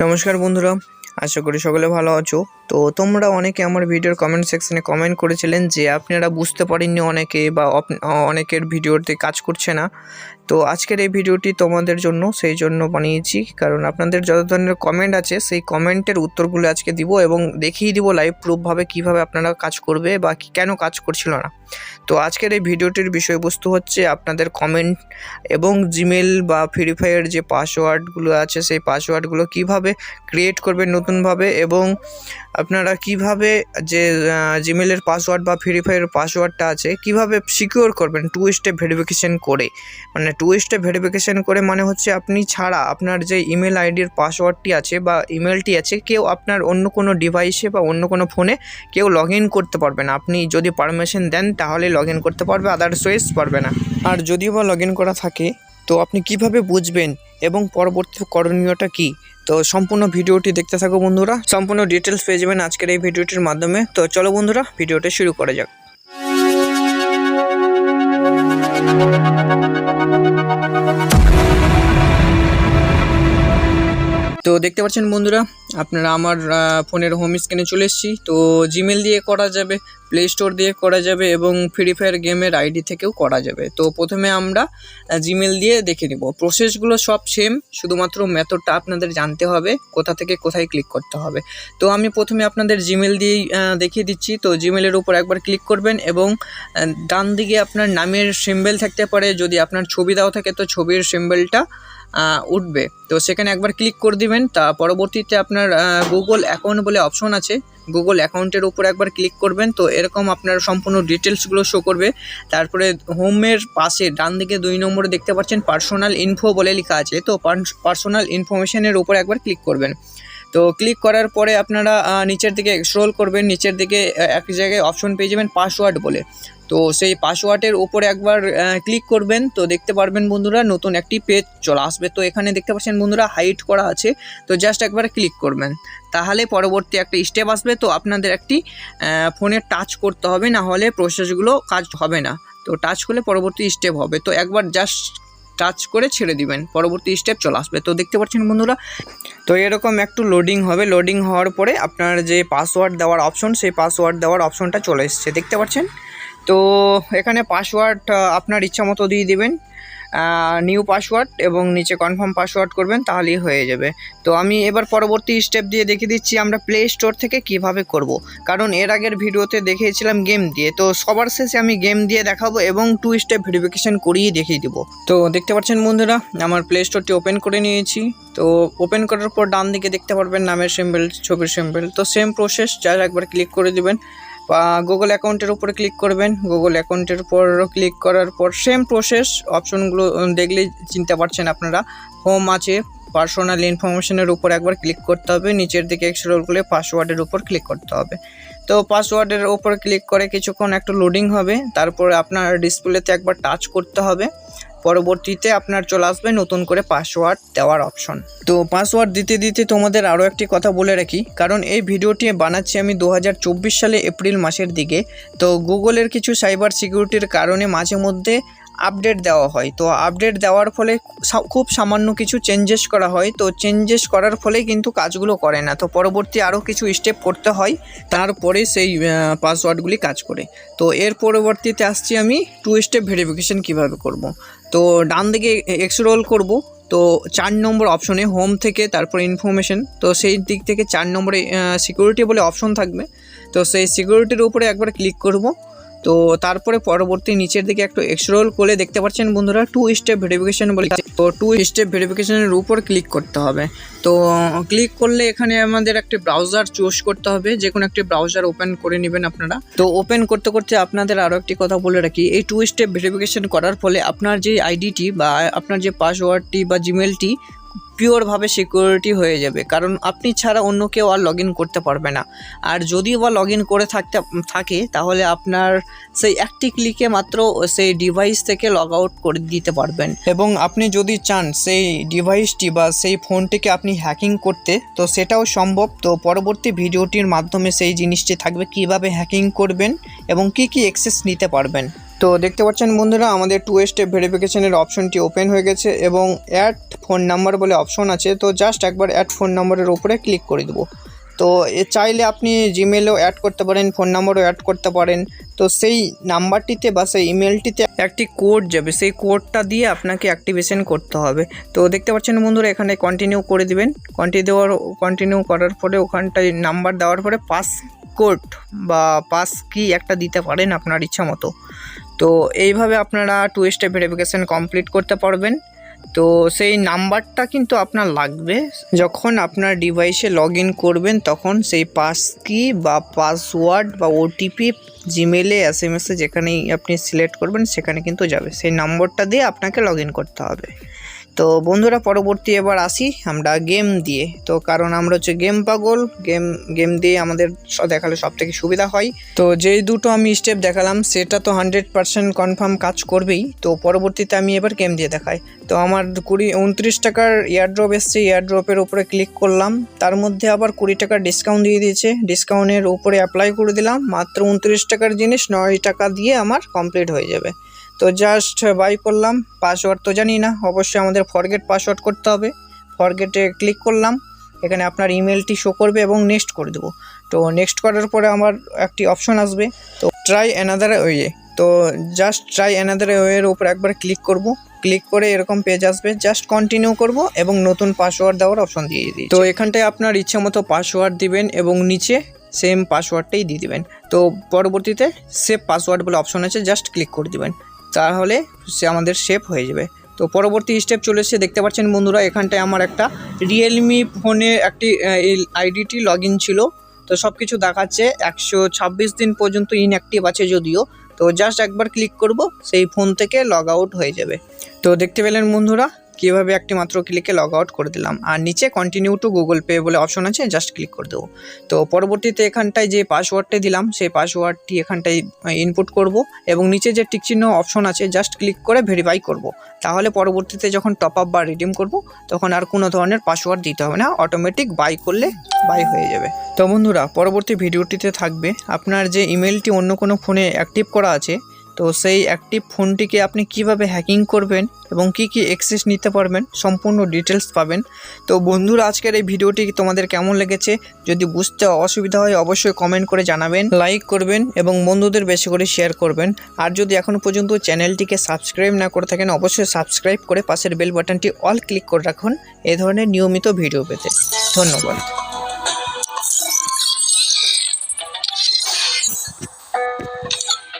নমস্কার বন্ধুরা আশা করি সকলে ভালো আছো। তো তোমরা অনেকে আমার ভিডিওর কমেন্ট সেকশনে কমেন্ট করেছিলেন যে আপনারা বুঝতে পারেননি অনেকে বা অনেকের ভিডিওতে কাজ করছে না। তো আজকের এই ভিডিওটি তোমাদের জন্য, সেই জন্য বানিয়েছি। কারণ আপনাদের যত ধরনের কমেন্ট আছে, সেই কমেন্টের উত্তরগুলো আজকে দিব এবং দেখিয়ে দিব লাইভ প্রুফভাবে কীভাবে আপনারা কাজ করবে বা কেন কাজ করছিল না। তো আজকের এই ভিডিওটির বিষয়বস্তু হচ্ছে আপনাদের কমেন্ট এবং জিমেল বা ফ্রি ফায়ার যে পাসওয়ার্ডগুলো আছে, সেই পাসওয়ার্ডগুলো কীভাবে ক্রিয়েট করবেন নতুনভাবে এবং আপনারা কীভাবে যে জিমেলের পাসওয়ার্ড বা ফ্রি ফায়ার পাসওয়ার্ডটা আছে, কীভাবে সিকিওর করবেন টু স্টেপ ভেরিফিকেশান করে? মানে টু স্টেপ ভেরিফিকেশান করে মানে হচ্ছে আপনি ছাড়া আপনার যে ইমেল আইডির পাসওয়ার্ডটি আছে বা ইমেলটি আছে, কেউ আপনার অন্য কোনো ডিভাইসে বা অন্য কোনো ফোনে কেউ লগ ইন করতে পারবে না। আপনি যদি পারমিশন দেন, তাহলে লগ ইন করতে পারবে আদারওয়াইজ পারবে না। আর যদিও বা লগ ইন করা থাকে তো আপনি কীভাবে বুঝবেন এবং পরবর্তী করণীয়টা কি? তো সম্পূর্ণ ভিডিওটি দেখতে থাকো বন্ধুরা। সম্পূর্ণ ডিটেলস পেয়ে যাবেন আজকের এই ভিডিওটির মাধ্যমে। তো চলো বন্ধুরা, ভিডিওটা শুরু করা যাক। তো দেখতে পাচ্ছেন বন্ধুরা, আপনারা আমার ফোনের হোম স্ক্রিনে চলে এসেছি। তো জিমেল দিয়ে করা যাবে প্লে স্টোর দিয়ে করা যাবে এবং ফ্রি ফায়ার গেমের আইডি থেকেও করা যাবে। তো প্রথমে আমরা জিমেল দিয়ে দেখে নিব। প্রসেসগুলো সব সেম শুধুমাত্র মেথডটা আপনাদের জানতে হবে, কোথা থেকে কোথায় ক্লিক করতে হবে। তো আমি প্রথমে আপনাদের জিমেল দিয়েই দেখিয়ে দিচ্ছি। তো জিমেলের উপর একবার ক্লিক করবেন এবং ডান দিকে আপনার নামের সিম্বল থাকতে পারে। যদি আপনার ছবি দেওয়া থাকে, তো ছবির সিম্বলটা উঠবে। তো সেখানে একবার ক্লিক করে দিবেন, তা পরবর্তীতে আপনার গুগল অ্যাকাউন্ট বলে অপশন আছে। গুগল অ্যাকাউন্টের উপর একবার ক্লিক করবেন, তো এরকম আপনার সম্পূর্ণ ডিটেলসগুলো শো করবে। তারপরে হোমের পাশে, ডান দিকে দুই নম্বরে দেখতে পাচ্ছেন পার্সোনাল ইনফো বলে লেখা আছে। তো পার্সোনাল ইনফরমেশনের উপর একবার ক্লিক করবেন। তো ক্লিক করার পরে আপনারা নিচের দিকে স্ক্রোল করবেন, নিচের দিকে এক জায়গায় অপশন পেয়ে যাবেন পাসওয়ার্ড বলে। তো সেই পাসওয়ার্ডের উপরে একবার ক্লিক করবেন, তো দেখতে পারবেন বন্ধুরা নতুন একটি পেজ চলে আসবে। তো এখানে দেখতে পাচ্ছেন বন্ধুরা হাইট করা আছে, তো জাস্ট একবার ক্লিক করবেন। তাহলে পরবর্তী একটা স্টেপ আসবে, তো আপনাদের একটি ফোনে টাচ করতে হবে, না হলে প্রসেসগুলো কাজ হবে না। তো টাচ করলে পরবর্তী স্টেপ হবে। তো একবার জাস্ট টাচ করে ছেড়ে দিবেন, পরবর্তী স্টেপ চলে আসবে। তো দেখতে পাচ্ছেন বন্ধুরা, তো এরকম একটু লোডিং হবে। লোডিং হওয়ার পরে আপনার যে পাসওয়ার্ড দেওয়ার অপশন সেই পাসওয়ার্ড দেওয়ার অপশনটা চলে এসছে। দেখতে পাচ্ছেন? তো এখানে পাসওয়ার্ড আপনার ইচ্ছা মতো দিয়ে দিবেন নিউ পাসওয়ার্ড এবং নিচে কনফার্ম পাসওয়ার্ড করবেন, তাহলেই হয়ে যাবে। তো আমি এবার পরবর্তী স্টেপ দিয়ে দেখিয়ে দিচ্ছি আমরা প্লে স্টোর থেকে কীভাবে করব। কারণ এর আগের ভিডিওতে দেখিয়েছিলাম গেম দিয়ে, তো সবার শেষে আমি গেম দিয়ে দেখাবো এবং টু স্টেপ ভেরিফিকেশন করিয়ে দেখিয়ে দিব। তো দেখতে পাচ্ছেন বন্ধুরা, আমার প্লে স্টোরটি ওপেন করে নিয়েছি। তো ওপেন করার পর ডান দিকে দেখতে পারবেন নামের সিম্বল ছবির সিম্বল তো সেম প্রসেস যা একবার ক্লিক করে দিবেন। গুগল অ্যাকাউন্টের উপরে ক্লিক করবেন। গুগল অ্যাকাউন্টের উপর ক্লিক করার পর সেম প্রসেস অপশনগুলো দেখলেই চিনতে পারছেন আপনারা। হোম আছে পার্সোনাল ইনফরমেশনের উপর একবার ক্লিক করতে হবে। নিচের দিকে এক্সরোল করে পাসওয়ার্ডের উপর ক্লিক করতে হবে। তো পাসওয়ার্ডের উপর ক্লিক করে কিছুক্ষণ একটু লোডিং হবে। তারপরে আপনার ডিসপ্লেতে একবার টাচ করতে হবে। পরবর্তীতে আপনার চলে আসবে নতুন করে পাসওয়ার্ড দেওয়ার অপশন তো পাসওয়ার্ড দিতে দিতে তোমাদের আরও একটি কথা বলে রাখি, কারণ এই ভিডিওটি বানাচ্ছি আমি দু হাজার চব্বিশ সালে এপ্রিল মাসের দিকে। তো গুগলের কিছু সাইবার সিকিউরিটির কারণে মাঝে মধ্যে আপডেট দেওয়া হয়। তো আপডেট দেওয়ার ফলে খুব সামান্য কিছু চেঞ্জেস করা হয়। তো চেঞ্জেস করার ফলে কিন্তু কাজগুলো করে না। তো পরবর্তী আরও কিছু স্টেপ করতে হয়। তারপরে সেই পাসওয়ার্ডগুলি কাজ করে। তো এর পরবর্তীতে আসছি আমি টু স্টেপ ভেরিফিকেশান কীভাবে করব। তো ডান দিকে এক্সরোল করব। তো চার নম্বর অপশনে হোম থেকে, তারপর ইনফরমেশন তো সেই দিক থেকে চার নম্বরে সিকিউরিটি বলে অপশন থাকবে। তো সেই সিকিউরিটির উপরে একবার ক্লিক করব। তো তারপরে পরবর্তী নিচের দিকে একটু এক্সরোল করে দেখতে পাচ্ছেন বন্ধুরা টু স্টেপ ভেরিফিকেশন বলে তো টু স্টেপ ভেরিফিকেশনের উপর ক্লিক করতে হবে। তো ক্লিক করলে এখানে আমাদের একটি ব্রাউজার চুজ করতে হবে যে কোনো একটি ব্রাউজার ওপেন করে নেবেন আপনারা। তো ওপেন করতে করতে আপনাদের আরও একটি কথা বলে রাখি, এই টু স্টেপ ভেরিফিকেশন করার ফলে আপনার যে আইডিটি বা আপনার যে পাসওয়ার্ডটি বা জিমেলটি পিওরভাবে সিকিউরিটি হয়ে যাবে। কারণ আপনি ছাড়া অন্য কেউ আর লগ করতে পারবে না। আর যদি বা লগ করে থাকতে, থাকে, তাহলে আপনার সেই একটি ক্লিকে মাত্র সেই ডিভাইস থেকে লগ আউট করে দিতে পারবেন। এবং আপনি যদি চান সেই ডিভাইসটি বা সেই ফোনটিকে আপনি হ্যাকিং করতে, তো সেটাও সম্ভব। তো পরবর্তী ভিডিওটির মাধ্যমে সেই জিনিসটি থাকবে, কীভাবে হ্যাকিং করবেন এবং কি কি অ্যাক্সেস নিতে পারবেন। তো দেখতে পাচ্ছেন বন্ধুরা, আমাদের টু স্টেপ ভেরিফিকেশনের অপশনটি ওপেন হয়ে গেছে এবং অ্যাড ফোন নাম্বার বলে অপশন আছে। তো জাস্ট একবার অ্যাড ফোন নাম্বারের ওপরে ক্লিক করে দেবো। তো এ চাইলে আপনি জিমেলও অ্যাড করতে পারেন ফোন নাম্বারও অ্যাড করতে পারেন। তো সেই নাম্বারটিতে বা সেই ইমেলটিতে একটি কোড যাবে। সেই কোডটা দিয়ে আপনাকে অ্যাক্টিভেশন করতে হবে। তো দেখতে পাচ্ছেন বন্ধুরা, এখানে কন্টিনিউ করে দিবেন। কন্টিনিউ দেওয়ার কন্টিনিউ করার পরে ওখানটায় নাম্বার দেওয়ার পরে পাস কোড বা পাস কি একটা দিতে পারেন আপনার ইচ্ছা মতো। তো এইভাবে আপনারা টু স্টেপ ভেরিফিকেশান কমপ্লিট করতে পারবেন। তো সেই নাম্বারটা কিন্তু আপনার লাগবে। যখন আপনার ডিভাইসে লগ করবেন, তখন সেই পাস কি বা পাসওয়ার্ড বা ওটিপি জিমেলে এস এম এসে যেখানেই আপনি সিলেক্ট করবেন, সেখানে কিন্তু যাবে। সেই নাম্বারটা দিয়ে আপনাকে লগ করতে হবে। তো বন্ধুরা, পরবর্তী এবার আসি আমরা গেম দিয়ে। তো কারণ আমরা হচ্ছে গেম পাগল গেম গেম দিয়ে আমাদের দেখালে সব থেকে সুবিধা হয়। তো যেই দুটো আমি স্টেপ দেখালাম, সেটা তো হান্ড্রেড পার্সেন্ট কনফার্ম কাজ করবেই। তো পরবর্তীতে আমি এবার গেম দিয়ে দেখাই। তো আমার কুড়ি, উনত্রিশ টাকার এয়ারড্রপ এসছে এয়ারড্রপের উপরে ক্লিক করলাম। তার মধ্যে আবার কুড়ি টাকার ডিসকাউন্ট দিয়ে দিয়েছে। ডিসকাউন্টের উপরে অ্যাপ্লাই করে দিলাম। মাত্র উনত্রিশ টাকার জিনিস, নয় টাকা দিয়ে আমার কমপ্লিট হয়ে যাবে। তো জাস্ট বাই করলাম। পাসওয়ার্ড তো জানি না, অবশ্যই আমাদের ফরগেট পাসওয়ার্ড করতে হবে। ফরগেটে ক্লিক করলাম, এখানে আপনার ইমেলটি শো করবে এবং নেক্সট করে দেবো। তো নেক্সট করার পরে আমার একটি অপশন আসবে। তো ট্রাই অ্যানাদার ওয়ে তো জাস্ট ট্রাই অ্যানাদার ওয়ের উপর একবার ক্লিক করব। ক্লিক করে এরকম পেজ আসবে। জাস্ট কন্টিনিউ করব এবং নতুন পাসওয়ার্ড দেওয়ার অপশন দিয়ে দিই তো এখানটায় আপনার ইচ্ছে মতো পাসওয়ার্ড দিবেন এবং নিচে সেম পাসওয়ার্ডটাই দিয়ে দিবেন। তো পরবর্তীতে সেভ পাসওয়ার্ড বলে অপশন আছে জাস্ট ক্লিক করে দিবেন। তাহলে সে আমাদের সেভ হয়ে যাবে। তো পরবর্তী স্টেপ চলে এসে দেখতে পাচ্ছেন বন্ধুরা, এখানটায় আমার একটা রিয়েলমি ফোনে একটি আইডিটি লগ ছিল। তো সব কিছু দেখাচ্ছে, একশো ছাব্বিশ দিন পর্যন্ত ইনঅ্যাক্টিভ আছে যদিও। তো জাস্ট একবার ক্লিক করব, সেই ফোন থেকে লগ আউট হয়ে যাবে। তো দেখতে পেলেন বন্ধুরা কীভাবে একটি মাত্র ক্লিকে লগ আউট করে দিলাম। আর নিচে কন্টিনিউ টু গুগল পে বলে অপশন আছে জাস্ট ক্লিক করে দেবো। তো পরবর্তীতে এখানটায় যে পাসওয়ার্ডটা দিলাম, সেই পাসওয়ার্ডটি এখানটায় ইনপুট করব এবং নিচে যে টিক চিহ্ন অপশন আছে জাস্ট ক্লিক করে ভেরিফাই করব। তাহলে পরবর্তীতে যখন টপ আপ বা রিডিম করব, তখন আর কোনো ধরনের পাসওয়ার্ড দিতে হবে না অটোমেটিক বাই করলে বাই হয়ে যাবে। তো বন্ধুরা, পরবর্তী ভিডিওটিতে থাকবে। আপনার যে ইমেলটি অন্য কোনো ফোনে অ্যাক্টিভ করা আছে তো সেই অ্যাক্টিভ ফোনটিকে আপনি কীভাবে হ্যাকিং করবেন এবং কি কি অ্যাক্সেস নিতে পারবেন সম্পূর্ণ ডিটেলস পাবেন। তো বন্ধুরা, আজকের এই ভিডিওটি তোমাদের কেমন লেগেছে? যদি বুঝতে অসুবিধা হয়, অবশ্যই কমেন্ট করে জানাবেন লাইক করবেন এবং বন্ধুদের বেশি করে শেয়ার করবেন। আর যদি এখনও পর্যন্ত চ্যানেলটিকে সাবস্ক্রাইব না করে থাকেন, অবশ্যই সাবস্ক্রাইব করে পাশের বেল বাটনটি অল ক্লিক করে রাখুন। এ ধরনের নিয়মিত ভিডিও পেতে। ধন্যবাদ।